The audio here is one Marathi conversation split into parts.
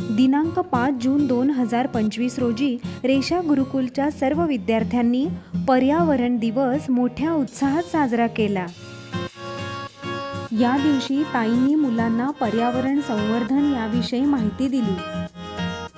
दिनांक पाच जून दोन हजार पंचवीस रोजी रेषा गुरुकुलच्या सर्व विद्यार्थ्यांनी पर्यावरण दिवस मोठ्या उत्साहात साजरा केला. या दिवशी ताईंनी मुलांना पर्यावरण संवर्धन याविषयी माहिती दिली.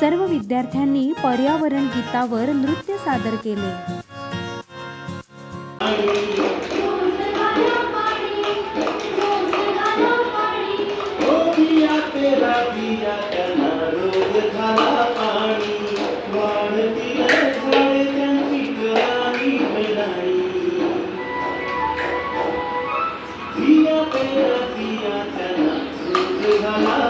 सर्व विद्यार्थ्यांनी पर्यावरण गीतावर नृत्य सादर केले. ओ पिया तेरा पिया पाणी. वाढतील झाडे त्यांची पिया पिया त्यांना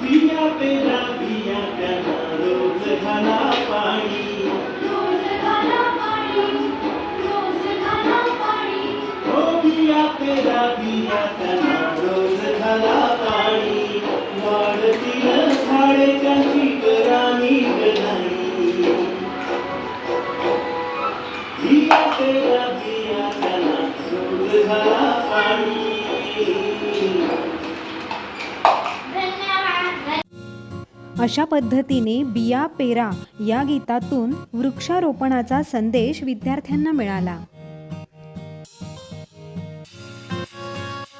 बिया पेरा बिया त्यांना रोज घाला पेरा त्यांना रोज घाला पाणी वाढतील झाडे त्यांची करामी पेरा त्यांना रोज घाला पाणी अशा पद्धतीने बिया पेरा या गीतातून वृक्षारोपणाचा संदेश विद्यार्थ्यांना मिळाला.